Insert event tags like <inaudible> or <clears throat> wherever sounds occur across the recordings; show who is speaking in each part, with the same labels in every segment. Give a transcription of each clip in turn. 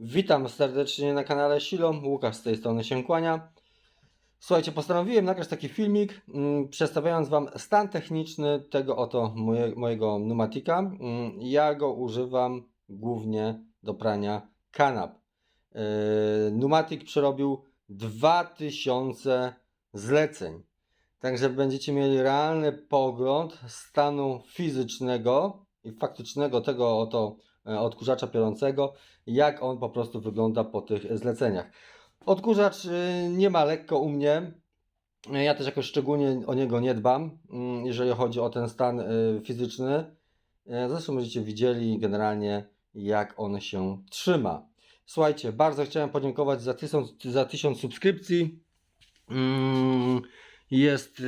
Speaker 1: Witam serdecznie na kanale Silo. Łukasz z tej strony się kłania. Słuchajcie, postanowiłem nagrać taki filmik, mm, przedstawiając Wam stan techniczny tego oto moje, mojego Numatika. Mm, Ja go używam głównie do prania kanap. Yy, Numatic przerobił 2000 zleceń. Także będziecie mieli realny pogląd stanu fizycznego i faktycznego tego oto odkurzacza piorącego, jak on po prostu wygląda po tych zleceniach. Odkurzacz y, nie ma lekko u mnie. Y, Ja też jakoś szczególnie o niego nie dbam, mm, jeżeli chodzi o ten stan fizyczny. Zresztą będziecie widzieli generalnie, jak on się trzyma. Słuchajcie, bardzo chciałem podziękować za tysiąc, za tysiąc subskrypcji. Mm, Jest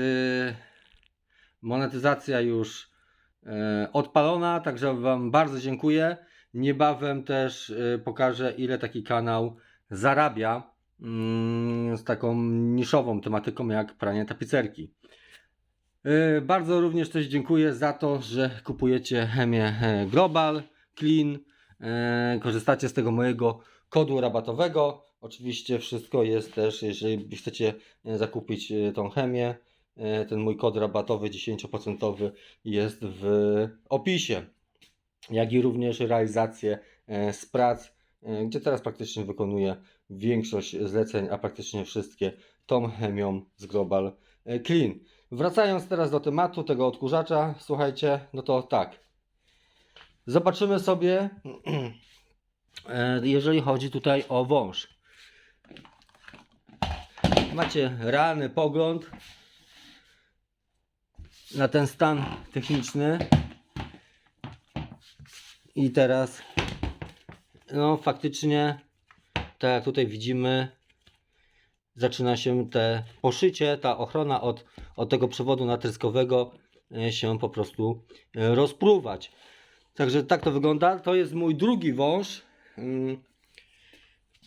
Speaker 1: monetyzacja już odpalona, także Wam bardzo dziękuję. Niebawem też y, pokażę, ile taki kanał zarabia mm, z taką niszową tematyką jak pranie tapicerki. Y, Bardzo również też dziękuję za to, że kupujecie chemię e, Global Clean. E, Korzystacie z tego mojego kodu rabatowego. Oczywiście wszystko jest też, jeżeli chcecie e, zakupić tą chemię, ten mój kod rabatowy 10% jest w opisie. Jak i również realizację e, z prac, e, gdzie teraz praktycznie wykonuję większość zleceń, a praktycznie wszystkie tą chemią z Global e, Clean. Wracając teraz do tematu tego odkurzacza, słuchajcie, no to tak. Zobaczymy sobie, <clears throat> jeżeli chodzi tutaj o wąż. Macie realny pogląd na ten stan techniczny. I teraz, no faktycznie, tak jak tutaj widzimy, zaczyna się te poszycie, ta ochrona od, od tego przewodu natryskowego e, się po prostu e, rozpruwać. Także tak to wygląda. To jest mój drugi wąż. Mm,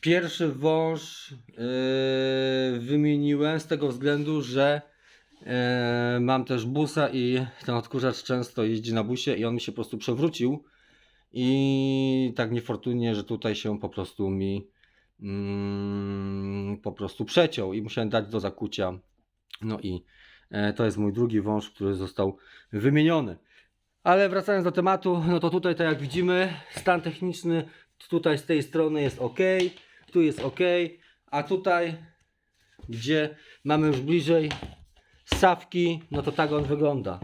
Speaker 1: Pierwszy wąż yy, wymieniłem z tego względu, że mam też busa i ten odkurzacz często jeździ na busie i on mi się po prostu przewrócił. I tak niefortunnie, że tutaj się po prostu mi mm, po prostu przeciął i musiałem dać do zakucia. No i e, to jest mój drugi wąż, który został wymieniony. Ale wracając do tematu, no to tutaj tak jak widzimy, stan techniczny tutaj z tej strony jest ok, tu jest ok, a tutaj, gdzie mamy już bliżej sawki, no to tak on wygląda.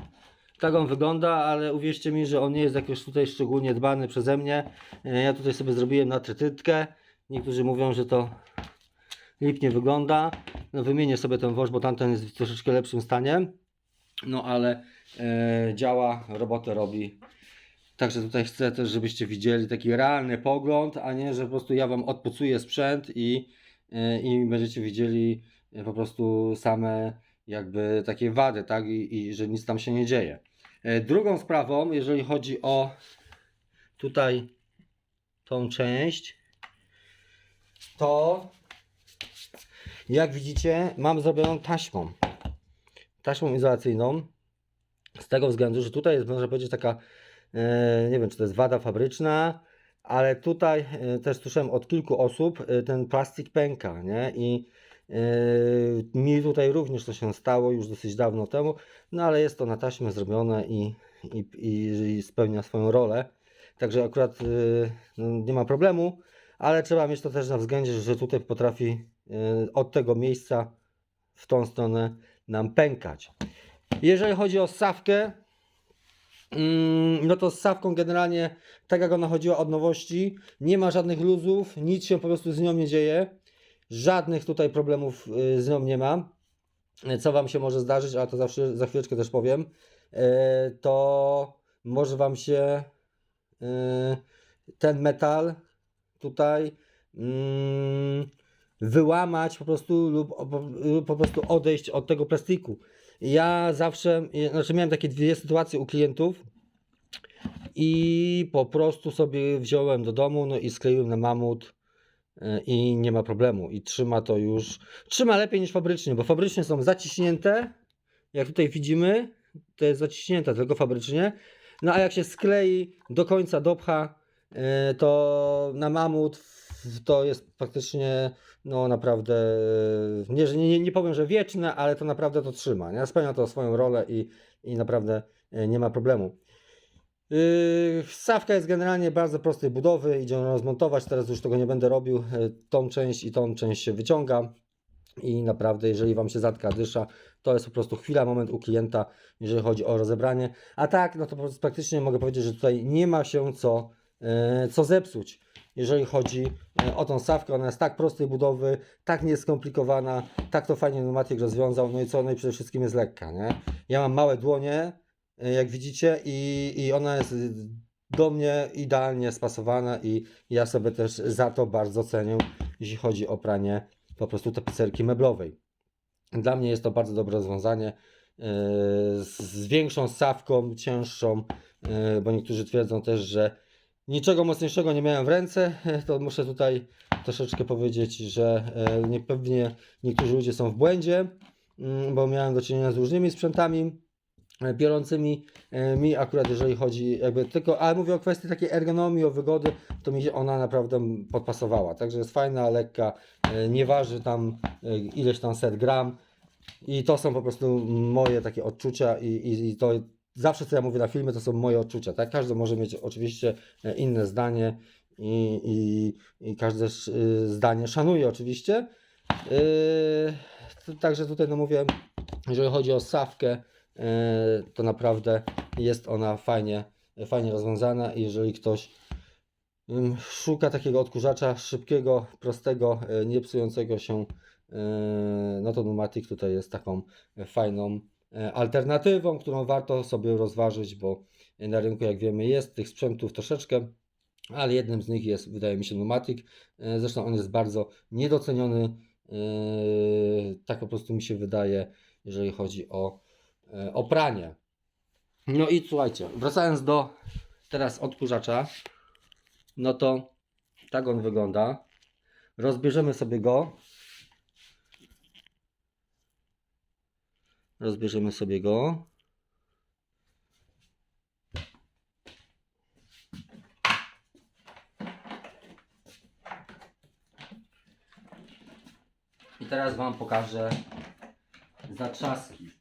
Speaker 1: Tak on wygląda, ale uwierzcie mi, że on nie jest jakoś tutaj szczególnie dbany przeze mnie. E, Ja tutaj sobie zrobiłem na trytytkę. Niektórzy mówią, że to lipnie wygląda. No wymienię sobie ten wąż, bo tamten jest w troszeczkę lepszym stanie. No ale e, działa, robotę robi. Także tutaj chcę też, żebyście widzieli taki realny pogląd, a nie, że po prostu ja Wam odpucuję sprzęt i, e, i będziecie widzieli e, po prostu same jakby takie wady, tak? I, I że nic tam się nie dzieje. E, Drugą sprawą, jeżeli chodzi o tutaj tą część, to jak widzicie, mam zrobioną taśmą. Taśmą izolacyjną. Z tego względu, że tutaj jest, można powiedzieć, taka, e, nie wiem, czy to jest wada fabryczna, ale tutaj e, też słyszałem od kilku osób, ten plastik pęka, nie? I mi tutaj również to się stało już dosyć dawno temu, no ale jest to na taśmę zrobione i, i, i, spełnia swoją rolę. Także akurat e, no, nie ma problemu, ale trzeba mieć to też na względzie, że tutaj potrafi e, od tego miejsca w tą stronę nam pękać. Jeżeli chodzi o sawkę, mm, no to z sawką generalnie, tak jak ona chodziła od nowości, nie ma żadnych luzów, nic się po prostu z nią nie dzieje. Żadnych tutaj problemów y, z nią nie ma. Co Wam się może zdarzyć, ale to zawsze za chwileczkę też powiem, y, to może Wam się y, ten metal tutaj mm, wyłamać po prostu lub po prostu odejść od tego plastiku. Ja zawsze, znaczy miałem takie dwie sytuacje u klientów i po prostu sobie wziąłem do domu, no i skleiłem na mamut i nie ma problemu. I trzyma to już, trzyma lepiej niż fabrycznie, bo fabrycznie są zaciśnięte, jak tutaj widzimy, to jest zaciśnięte tylko fabrycznie, no a jak się sklei do końca dopcha, e, to na mamut to jest faktycznie no naprawdę, nie, nie, nie powiem, że wieczne, ale to naprawdę to trzyma. Nie? Spełnia to swoją rolę i, i naprawdę e, nie ma problemu. Yy, Sawka jest generalnie bardzo prostej budowy, idzie ją rozmontować, teraz już tego nie będę robił. E, Tą część i tą część się wyciąga i naprawdę jeżeli Wam się zatka dysza, to jest po prostu chwila, moment u klienta, jeżeli chodzi o rozebranie. A tak, no to po prostu praktycznie mogę powiedzieć, że tutaj nie ma się co, e, co zepsuć. Jeżeli chodzi o tą sawkę, ona jest tak prostej budowy, tak nieskomplikowana, tak to fajnie pneumatyk rozwiązał, no i co, no i przede wszystkim jest lekka, nie? Ja mam małe dłonie, jak widzicie, i, i ona jest y, do mnie idealnie spasowana i ja sobie też za to bardzo cenię, jeśli chodzi o pranie po prostu tapicerki meblowej. Dla mnie jest to bardzo dobre rozwiązanie. yy, Z, większą stawką, cięższą, bo niektórzy twierdzą też, że niczego mocniejszego nie miałem w ręce. <laughs> To muszę tutaj troszeczkę powiedzieć, że nie, pewnie niektórzy ludzie są w błędzie, mm, bo miałem do czynienia z różnymi sprzętami biorącymi e, mi akurat jeżeli chodzi jakby tylko, ale mówię o kwestii takiej ergonomii, o wygody, to mi ona naprawdę podpasowała. Także jest fajna, lekka, e, nie waży tam e, ileś tam set gram i to są po prostu moje takie odczucia i, i, i to zawsze co ja mówię na filmie to są moje odczucia, tak? Każdy może mieć oczywiście inne zdanie i, i, i każde zdanie szanuję oczywiście. Yy, Także tutaj no mówię, jeżeli chodzi o sawkę, to naprawdę jest ona fajnie, fajnie rozwiązana. I jeżeli ktoś szuka takiego odkurzacza szybkiego, prostego, yy, nie psującego się, yy, no to Numatic tutaj jest taką fajną alternatywą, którą warto sobie rozważyć, bo na rynku jak wiemy jest tych sprzętów troszeczkę, ale jednym z nich jest wydaje mi się Numatic, zresztą on jest bardzo niedoceniony, tak po prostu mi się wydaje, jeżeli chodzi o, o pranie. No i słuchajcie, wracając do teraz odkurzacza, no to tak on wygląda. Rozbierzemy sobie go. Rozbierzemy sobie go. I teraz Wam pokażę zaczaski.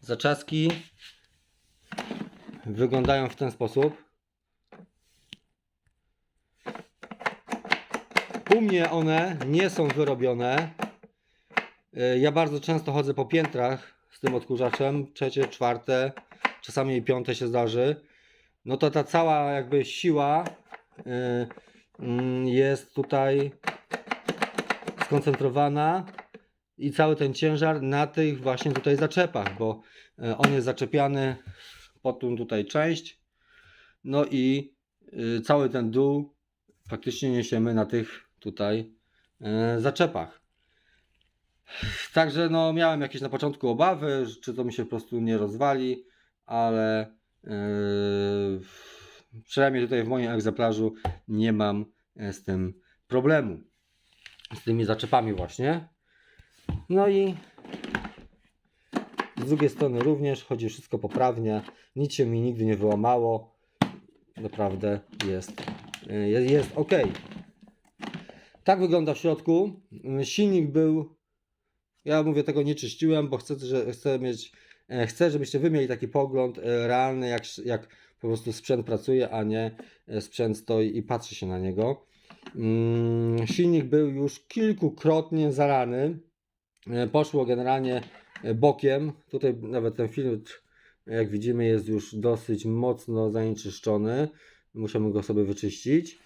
Speaker 1: Zaczaski wyglądają w ten sposób. U mnie one nie są wyrobione. Y, Ja bardzo często chodzę po piętrach z tym odkurzaczem, trzecie, czwarte, czasami i piąte się zdarzy. No to ta cała jakby siła y, mm, jest tutaj skoncentrowana i cały ten ciężar na tych właśnie tutaj zaczepach, bo e, on jest zaczepiany pod tą tutaj część. No i y, cały ten dół faktycznie niesiemy na tych tutaj e, zaczepach. Także no miałem jakieś na początku obawy, czy to mi się po prostu nie rozwali, ale yy, przynajmniej tutaj w moim egzemplarzu nie mam e, z tym problemu. Z tymi zaczepami właśnie. No i z drugiej strony również chodzi wszystko poprawnie. Nic się mi nigdy nie wyłamało. Naprawdę jest, y, jest, jest ok. Tak wygląda w środku. Silnik był. Ja mówię, tego nie czyściłem, bo chcę, że, chcę mieć. e, Chcę, żebyście wy mieli taki pogląd e, realny, jak, jak po prostu sprzęt pracuje, a nie e, sprzęt stoi i patrzy się na niego. Mm, Silnik był już kilkukrotnie zarany. E, Poszło generalnie e, bokiem. Tutaj nawet ten filtr, jak widzimy, jest już dosyć mocno zanieczyszczony. Musimy go sobie wyczyścić.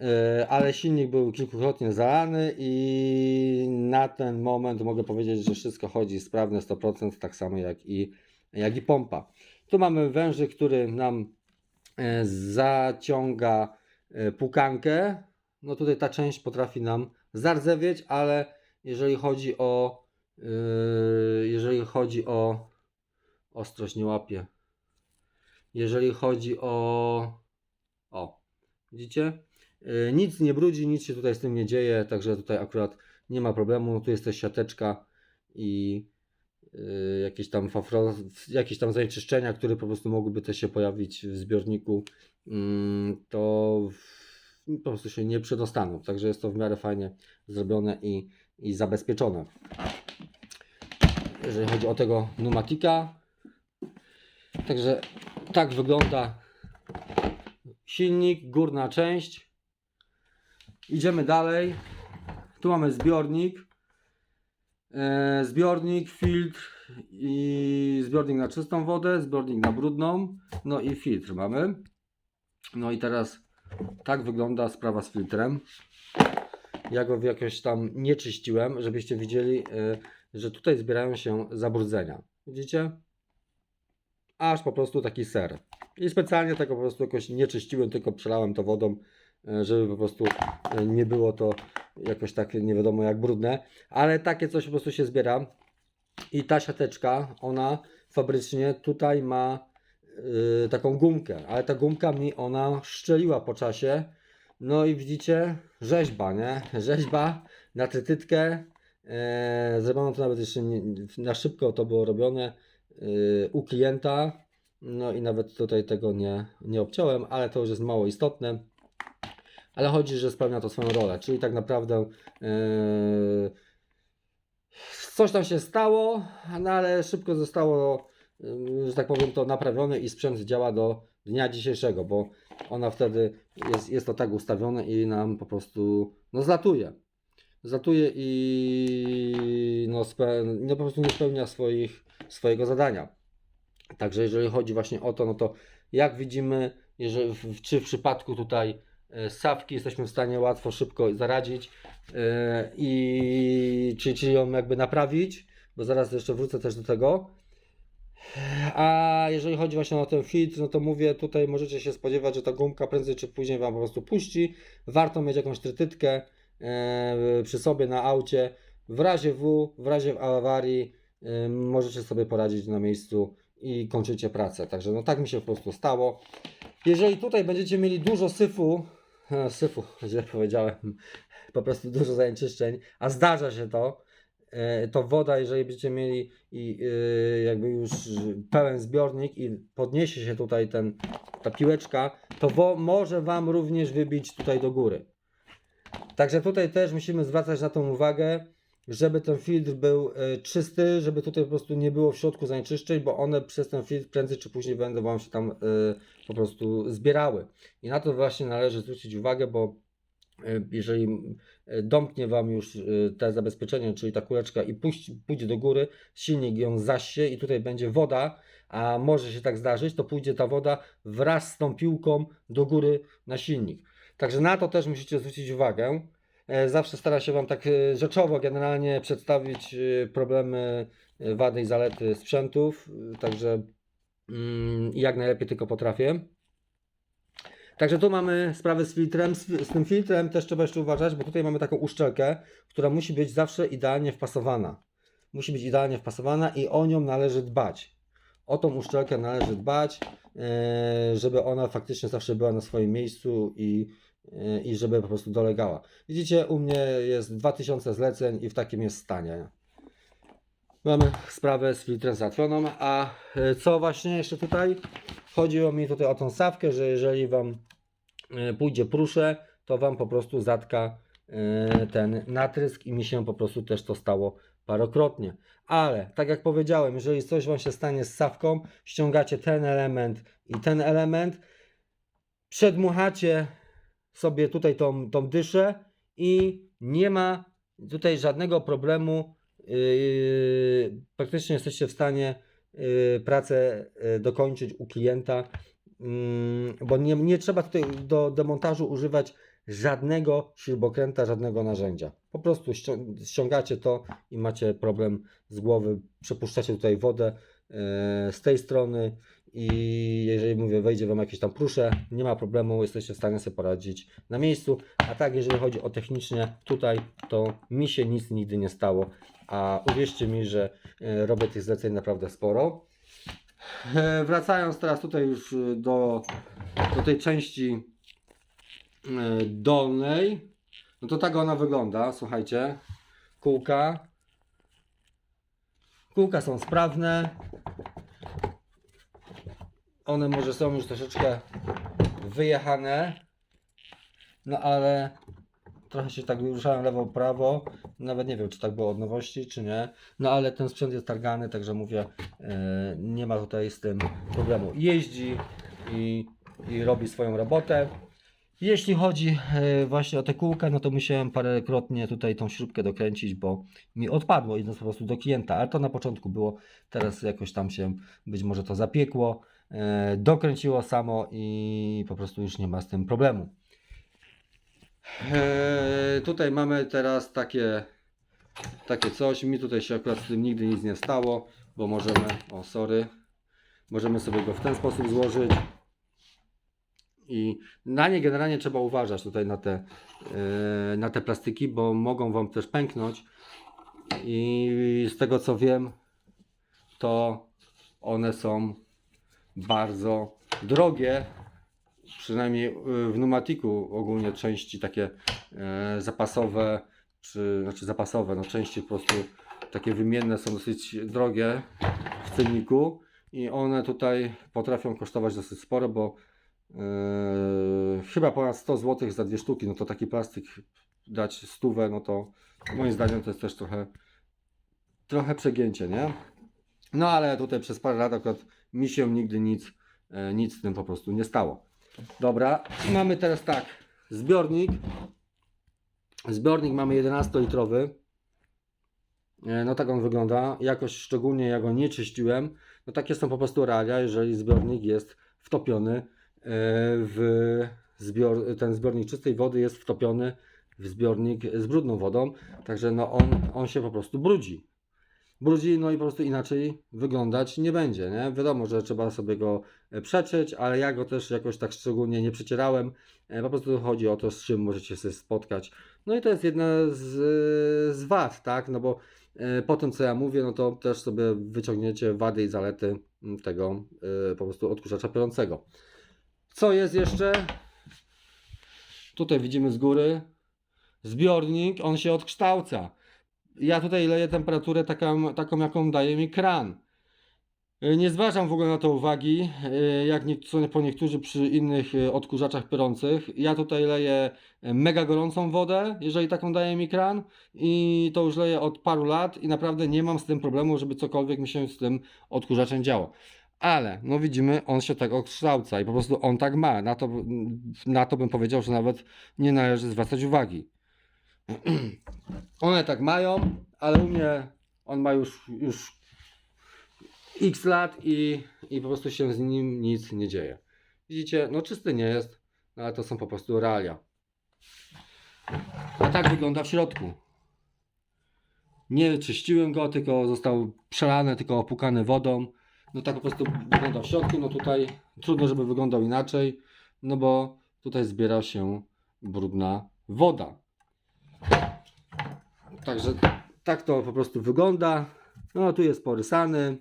Speaker 1: E, Ale silnik był kilkukrotnie zalany i na ten moment mogę powiedzieć, że wszystko chodzi sprawne 100%, tak samo jak i, jak i pompa. Tu mamy wężyk, który nam zaciąga pukankę. No tutaj ta część potrafi nam zardzewieć, ale jeżeli chodzi o yy, jeżeli chodzi o ostrość nie łapie. Jeżeli chodzi o o widzicie? Yy, nic nie brudzi, nic się tutaj z tym nie dzieje, także tutaj akurat nie ma problemu. Tu jest też siateczka i y, jakieś tam fafro, jakieś tam zanieczyszczenia, które po prostu mogłyby też się pojawić w zbiorniku, mm, to w- po prostu się nie przedostaną. Także jest to w miarę fajnie zrobione i, i zabezpieczone. Jeżeli chodzi o tego pneumatika. Także tak wygląda silnik, górna część. Idziemy dalej. Tu mamy zbiornik. E, zbiornik, filtr i zbiornik na czystą wodę, zbiornik na brudną, no i filtr mamy. No i teraz tak wygląda sprawa z filtrem. Ja go jakoś tam nie czyściłem, żebyście widzieli, e, że tutaj zbierają się zabrudzenia. Widzicie? Aż po prostu taki ser. I specjalnie tego po prostu jakoś nie czyściłem, tylko przelałem to wodą, e, żeby po prostu e, nie było to jakoś tak nie wiadomo jak brudne. Ale takie coś po prostu się zbiera. I ta siateczka, ona fabrycznie tutaj ma taką gumkę, ale ta gumka mi ona szczeliła po czasie. No i widzicie, rzeźba, nie? Rzeźba na trytytkę. E, zrobiono to nawet jeszcze nie, na szybko to było robione y, u klienta. No i nawet tutaj tego nie, nie obciąłem, ale to już jest mało istotne. Ale chodzi, że spełnia to swoją rolę, czyli tak naprawdę yy, coś tam się stało, no ale szybko zostało, yy, że tak powiem, to naprawione i sprzęt działa do dnia dzisiejszego, bo ona wtedy jest, jest to tak ustawione i nam po prostu no, zlatuje. Zlatuje i no, no po prostu nie spełnia swoich, swojego zadania. Także jeżeli chodzi właśnie o to, no to jak widzimy, jeżeli, w, czy w przypadku tutaj e, sawki jesteśmy w stanie łatwo, szybko zaradzić e, i czy, czy ją jakby naprawić, bo zaraz jeszcze wrócę też do tego. A jeżeli chodzi właśnie o ten filtr, no to mówię, tutaj możecie się spodziewać, że ta gumka prędzej czy później Wam po prostu puści. Warto mieć jakąś trytytkę e, przy sobie na aucie. W razie W, w razie awarii e, możecie sobie poradzić na miejscu i kończycie pracę. Także no tak mi się po prostu stało. Jeżeli tutaj będziecie mieli dużo syfu, e, syfu, <laughs> źle powiedziałem, po prostu dużo zanieczyszczeń, a zdarza się to, to woda, jeżeli będziecie mieli i e, jakby już pełen zbiornik i podniesie się tutaj ten, ta piłeczka, to wo, może Wam również wybić tutaj do góry. Także tutaj też musimy zwracać na to uwagę, żeby ten filtr był e, czysty, żeby tutaj po prostu nie było w środku zanieczyszczeń, bo one przez ten filtr prędzej czy później będą Wam się tam e, po prostu zbierały. I na to właśnie należy zwrócić uwagę, bo e, jeżeli e, domknie Wam już e, te zabezpieczenie, czyli ta kuleczka i puści, pójdzie do góry, silnik ją zasie i tutaj będzie woda, a może się tak zdarzyć, to pójdzie ta woda wraz z tą piłką do góry na silnik. Także na to też musicie zwrócić uwagę. E, Zawsze staram się Wam tak e, rzeczowo generalnie przedstawić e, problemy, e, wady i zalety sprzętów, e, także mm, jak najlepiej tylko potrafię. Także tu mamy sprawę z filtrem. Z, z tym filtrem też trzeba jeszcze uważać, bo tutaj mamy taką uszczelkę, która musi być zawsze idealnie wpasowana. Musi być idealnie wpasowana i o nią należy dbać. O tą uszczelkę należy dbać, e, żeby ona faktycznie zawsze była na swoim miejscu i, e, i żeby po prostu dolegała. Widzicie, u mnie jest 2000 zleceń i w takim jest stanie. Mamy sprawę z filtrem załatwioną, a e, co właśnie jeszcze tutaj? Chodziło mi tutaj o tą sawkę, że jeżeli Wam e, pójdzie prusze, to Wam po prostu zatka e, ten natrysk i mi się po prostu też to stało parokrotnie. Ale, tak jak powiedziałem, jeżeli coś Wam się stanie z sawką, ściągacie ten element i ten element, przedmuchacie sobie tutaj tą, tą dyszę i nie ma tutaj żadnego problemu. Yy, praktycznie jesteście w stanie yy, pracę yy, dokończyć u klienta, mm, bo nie, nie trzeba tutaj do demontażu używać żadnego śrubokręta, żadnego narzędzia. Po prostu ścią- ściągacie to i macie problem z głowy. Przepuszczacie tutaj wodę z tej strony i jeżeli mówię, wejdzie Wam jakieś tam prusze, nie ma problemu, jesteście w stanie sobie poradzić na miejscu. A tak, jeżeli chodzi o technicznie, tutaj to mi się nic nigdy nie stało. A uwierzcie mi, że e, robię tych zleceń naprawdę sporo. E, Wracając teraz tutaj już e, do, do tej części dolnej, no to tak ona wygląda, słuchajcie. Kółka. Kółka są sprawne. One może są już troszeczkę wyjechane. No ale trochę się tak ruszałem lewo, prawo. Nawet nie wiem, czy tak było od nowości, czy nie. No ale ten sprzęt jest targany, także mówię, e, nie ma tutaj z tym problemu. Jeździ i, i robi swoją robotę. Jeśli chodzi e, właśnie o te kółka, no to musiałem parokrotnie tutaj tą śrubkę dokręcić, bo mi odpadło idąc po prostu do klienta, ale to na początku było, teraz jakoś tam się być może to zapiekło, e, dokręciło samo i po prostu już nie ma z tym problemu. Tutaj mamy teraz takie, takie coś, mi tutaj się akurat z tym nigdy nic nie stało, bo możemy, o sorry, możemy sobie go w ten sposób złożyć. I na nie generalnie trzeba uważać tutaj na te, e, na te plastyki, bo mogą Wam też pęknąć. I z tego co wiem, to one są bardzo drogie. Przynajmniej e, w pneumatiku ogólnie części takie e, zapasowe, czy znaczy zapasowe, no części po prostu takie wymienne są dosyć drogie w cenniku i one tutaj potrafią kosztować dosyć sporo, bo Yy, chyba ponad 100 zł za dwie sztuki, no to taki plastik dać stówę, no to moim zdaniem to jest też trochę trochę przegięcie, nie? No ale tutaj przez parę lat akurat mi się nigdy nic, nic z tym po prostu nie stało. Dobra, mamy teraz tak, zbiornik. Zbiornik mamy 11-litrowy. E, No tak on wygląda. Jakoś szczególnie ja go nie czyściłem. No takie są po prostu realia, jeżeli zbiornik jest wtopiony e, w zbior, ten zbiornik czystej wody jest wtopiony w zbiornik z brudną wodą, także no on, on się po prostu brudzi. Brudzi, no i po prostu inaczej wyglądać nie będzie, nie? Wiadomo, że trzeba sobie go e, przeczyć, ale ja go też jakoś tak szczególnie nie przecierałem. E, Po prostu chodzi o to, z czym możecie się spotkać. No i to jest jedna z, z wad, tak? No bo e, po tym, co ja mówię, no to też sobie wyciągniecie wady i zalety m, tego e, po prostu odkurzacza piorącego. Co jest jeszcze? Tutaj widzimy z góry zbiornik, on się odkształca. Ja tutaj leję temperaturę taką, taką jaką daje mi kran. Y, Nie zważam w ogóle na to uwagi, y, jak niektórzy, po niektórzy przy innych y, odkurzaczach piorących. Ja tutaj leję mega gorącą wodę, jeżeli taką daje mi kran i to już leję od paru lat i naprawdę nie mam z tym problemu, żeby cokolwiek mi się z tym odkurzaczem działo. Ale, no widzimy, on się tak odkształca i po prostu on tak ma. Na to, na to bym powiedział, że nawet nie należy zwracać uwagi. <clears throat> One tak mają, ale u mnie on ma już, już x lat i, i po prostu się z nim nic nie dzieje. Widzicie, no czysty nie jest, no ale to są po prostu realia. A tak wygląda w środku. Nie czyściłem go, tylko został przelany, tylko opukany wodą. No tak po prostu wygląda w środku. No tutaj trudno, żeby wyglądał inaczej, no bo tutaj zbiera się brudna woda. Także tak to po prostu wygląda. No tu jest porysany,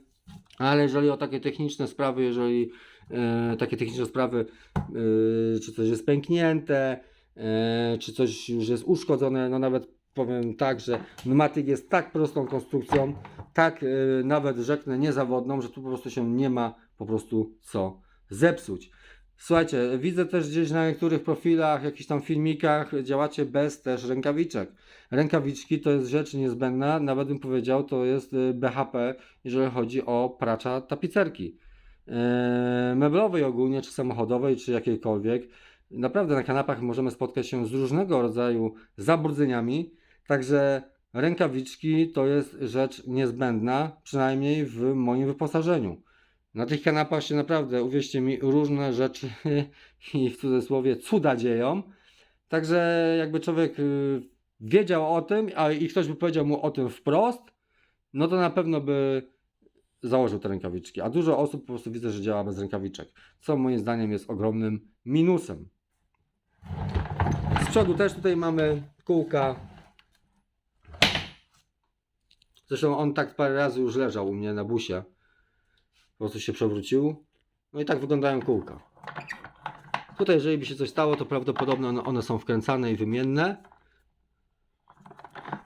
Speaker 1: ale jeżeli o takie techniczne sprawy, jeżeli e, takie techniczne sprawy, e, czy coś jest pęknięte, e, czy coś już jest uszkodzone, no nawet powiem tak, że pneumatyk jest tak prostą konstrukcją, tak e, nawet rzeknę niezawodną, że tu po prostu się nie ma po prostu co zepsuć. Słuchajcie, widzę też gdzieś na niektórych profilach, jakichś tam filmikach działacie bez też rękawiczek. Rękawiczki to jest rzecz niezbędna, nawet bym powiedział, to jest y, BHP, jeżeli chodzi o pracza tapicerki. Yy, meblowej ogólnie, czy samochodowej, czy jakiejkolwiek. Naprawdę na kanapach możemy spotkać się z różnego rodzaju zabrudzeniami, także rękawiczki to jest rzecz niezbędna, przynajmniej w moim wyposażeniu. Na tych kanapach się naprawdę, uwierzcie mi, różne rzeczy <laughs> i w cudzysłowie cuda dzieją. Także jakby człowiek y, wiedział o tym, a i ktoś by powiedział mu o tym wprost, no to na pewno by założył te rękawiczki. A dużo osób po prostu widzę, że działa bez rękawiczek, co moim zdaniem jest ogromnym minusem. Z przodu też tutaj mamy kółka. Zresztą on tak parę razy już leżał u mnie na busie. Po prostu się przewrócił. No i tak wyglądają kółka. Tutaj, jeżeli by się coś stało, to prawdopodobnie one, są wkręcane i wymienne.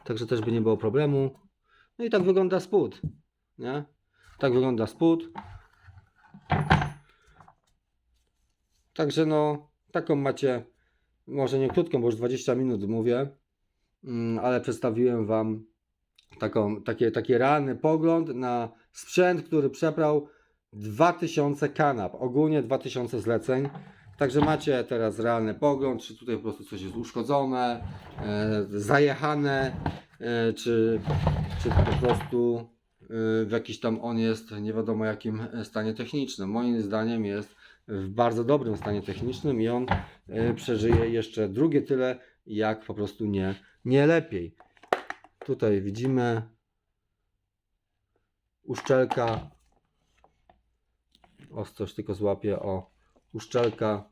Speaker 1: Także też by nie było problemu. No i tak wygląda spód. nie? Tak wygląda spód. Także no, taką macie, może nie krótką, bo już 20 minut mówię, mm, ale przedstawiłem Wam taką, takie, taki realny pogląd na sprzęt, który przebrał 2000 kanap, ogólnie 2000 zleceń. Także macie teraz realny pogląd, czy tutaj po prostu coś jest uszkodzone, e, zajechane, e, czy, czy po prostu e, w jakiś tam on jest nie wiadomo jakim stanie technicznym. Moim zdaniem jest w bardzo dobrym stanie technicznym i on e, przeżyje jeszcze drugie tyle, jak po prostu nie, nie lepiej. Tutaj widzimy uszczelka. Ostrość tylko złapię o uszczelka.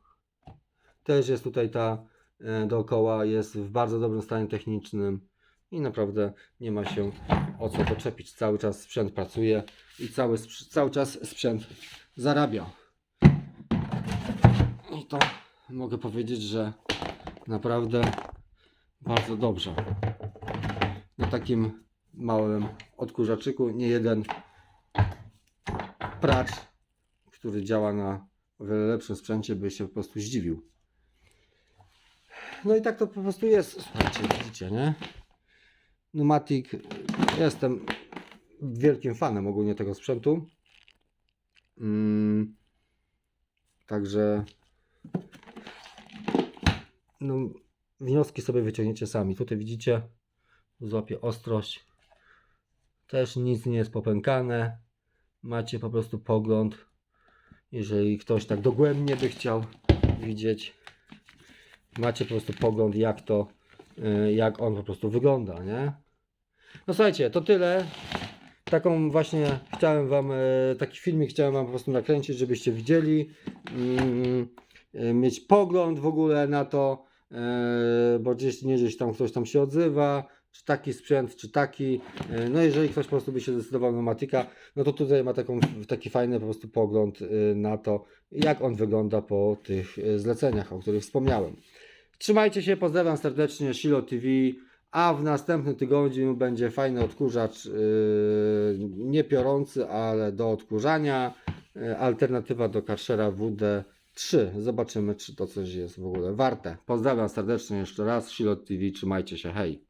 Speaker 1: Też jest tutaj ta e, dookoła, jest w bardzo dobrym stanie technicznym i naprawdę nie ma się o co doczepić. Cały czas sprzęt pracuje i cały, cały czas sprzęt zarabia. I to mogę powiedzieć, że naprawdę bardzo dobrze. Na takim małym odkurzaczyku nie jeden pracz, który działa na o wiele lepszym sprzęcie, by się po prostu zdziwił. No i tak to po prostu jest. Słuchajcie, widzicie, nie? Numatic. Jestem wielkim fanem ogólnie tego sprzętu. Mm, także no, wnioski sobie wyciągniecie sami. Tutaj widzicie, złapię ostrość. Też nic nie jest popękane. Macie po prostu pogląd. Jeżeli ktoś tak dogłębnie by chciał widzieć, macie po prostu pogląd, jak to, y, jak on po prostu wygląda, nie? No słuchajcie, to tyle. Taką właśnie chciałem wam, e, taki filmik chciałem wam po prostu nakręcić, żebyście widzieli, e, mieć pogląd w ogóle na to, bo gdzieś nie gdzieś tam ktoś tam się odzywa, czy taki sprzęt, czy taki. E, No jeżeli ktoś po prostu by się zdecydował na Matika, no to tutaj ma taką, taki fajny po prostu pogląd e, na to, jak on wygląda po tych e, zleceniach, o których wspomniałem. Trzymajcie się, pozdrawiam serdecznie, Shilo TV, a w następnym tygodniu będzie fajny odkurzacz, nie piorący, ale do odkurzania, alternatywa do Karszera WD3. Zobaczymy, czy to coś jest w ogóle warte. Pozdrawiam serdecznie jeszcze raz, Shilo TV, trzymajcie się, hej.